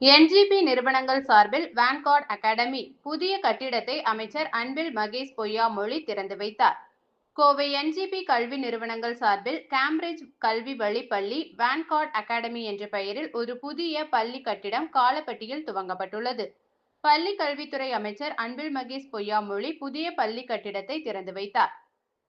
NGP நிறுவனங்கள் சார்பில் Vanguard academy புதிய கட்டிடத்தை அமைச்சர் அன்பில் மகேஷ் பொய்யாமொழி திறந்து வைத்தார். கோவை என்ஜிபி கல்வி நிறுவனங்கள் சார்பில் கேம்பிரிட்ஜ் கல்வி வழி பள்ளி வான்கார்ட் அகாடமி என்ற பெயரில் ஒரு புதிய பள்ளி கட்டிடம் காலப்பட்டியில் துவங்கப்பட்டுள்ளது. பள்ளி கல்வித்துறை அமைச்சர் அன்பில் மகேஷ் பொய்யாமொழி புதிய பள்ளி கட்டிடத்தை திறந்து வைத்தார்.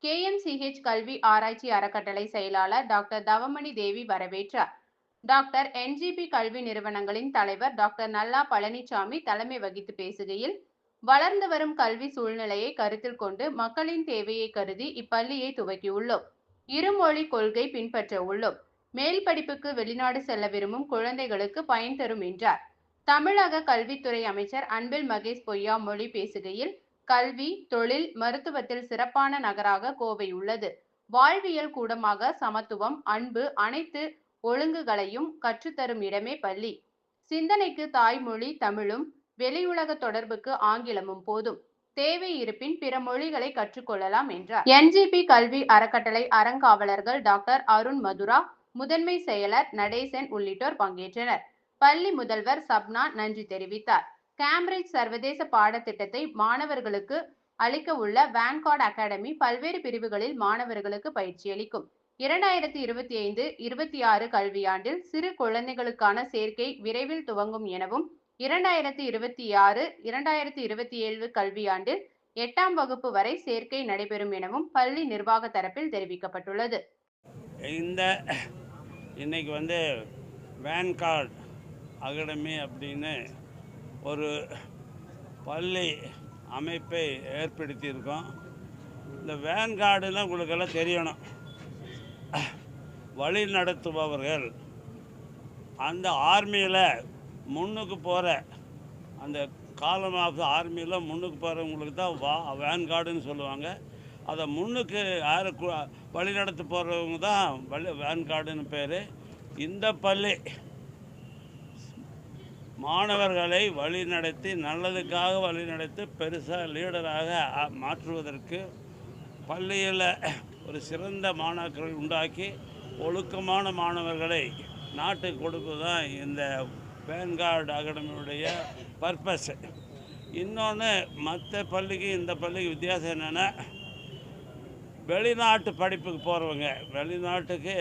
கேஎம்சிஹெச் கல்வி ஆராய்ச்சி அறக்கட்டளை செயலாளர் டாக்டர் தவமணி தேவி வரவேற்றார். டாக்டர் என்ஜிபி கல்வி நிறுவனங்களின் தலைவர் டாக்டர் நல்லா பழனிசாமி தலைமை வகித்து பேசுகையில் வளர்ந்து வரும் கல்வி சூழ்நிலையை கருத்தில் கொண்டு மக்களின் தேவையை கருதி இப்பள்ளியை துவக்கியுள்ளோம். இருமொழி கொள்கை பின்பற்ற உள்ளோம். மேல் படிப்புக்கு வெளிநாடு செல்ல விரும்பும் குழந்தைகளுக்கு பயன் தரும் என்றார். தமிழக கல்வித்துறை அமைச்சர் அன்பில் மகேஷ் பொய்யாமொழி பேசுகையில் கல்வி தொழில் மருத்துவத்தில் சிறப்பான நகராக கோவை உள்ளது. வாழ்வியல் கூடமாக சமத்துவம் அன்பு அனைத்து ஒழுங்குகளையும் கற்றுத்தரும் இடமே பள்ளி. சிந்தனைக்கு தாய்மொழி தமிழும் வெளியுலக தொடர்புக்கு ஆங்கிலமும் போதும். தேவை இருப்பின் பிற மொழிகளை கற்றுக்கொள்ளலாம் என்றார். என்ஜிபி கல்வி அறக்கட்டளை அறங்காவலர்கள் டாக்டர் அருண் மதுரா முதன்மை செயலர் நடேசன் உள்ளிட்டோர் பங்கேற்றனர். பள்ளி முதல்வர் சப்னா நன்றி தெரிவித்தார். கேம்பிரிட்ஜ் சர்வதேச பாடத்திட்டத்தை மாணவர்களுக்கு அளிக்க உள்ள வேன்கார்ட் அகாடமி பல்வேறு பிரிவுகளில் மாணவர்களுக்கு பயிற்சி அளிக்கும் இரண்டாயிரத்தி இருபத்தி ஐந்து இருபத்தி ஆறு கல்வியாண்டில் சிறு குழந்தைகளுக்கான சேர்க்கை விரைவில் துவங்கும் எனவும் இரண்டாயிரத்தி இருபத்தி ஆறு இரண்டாயிரத்தி இருபத்தி ஏழு கல்வியாண்டில் எட்டாம் வகுப்பு வரை சேர்க்கை நடைபெறும் எனவும் பள்ளி நிர்வாக தரப்பில் தெரிவிக்கப்பட்டுள்ளது. இந்த இன்னைக்கு வந்து வேன் கார்டு அகாடமி அப்படின்னு ஒரு பள்ளி அமைப்பை ஏற்படுத்தியிருக்கோம். இந்த வேன் உங்களுக்கு உங்களுக்கெல்லாம் தெரியணும். வழி நடத்துபவர்கள். அந்த ஆர்மியில் முன்னுக்கு போகிற அந்த காலம் ஆஃப் ஆர்மியில் முன்னுக்கு போகிறவங்களுக்கு தான் வா வேன் கார்டுன்னு சொல்லுவாங்க. அதை முன்னுக்கு யார் வழி நடத்து போகிறவங்க தான் வழி வேன் கார்டுன்னு பேர். இந்த பள்ளி மாணவர்களை வழிநடத்தி நல்லதுக்காக வழிநடத்தி பெருசாக லீடராக மாற்றுவதற்கு பள்ளியில் ஒரு சிறந்த மாணாக்கரை உண்டாக்கி ஒழுக்கமான மாணவர்களை நாட்டுக்கு கொடுப்பது தான் இந்த வேன்கார்டு அகாடமியுடைய பர்பஸ் இன்னொன்று மற்ற பள்ளிக்கு இந்த பள்ளிக்கு வித்தியாசம் என்னென்னா வெளிநாட்டு படிப்புக்கு போகிறவங்க வெளிநாட்டுக்கு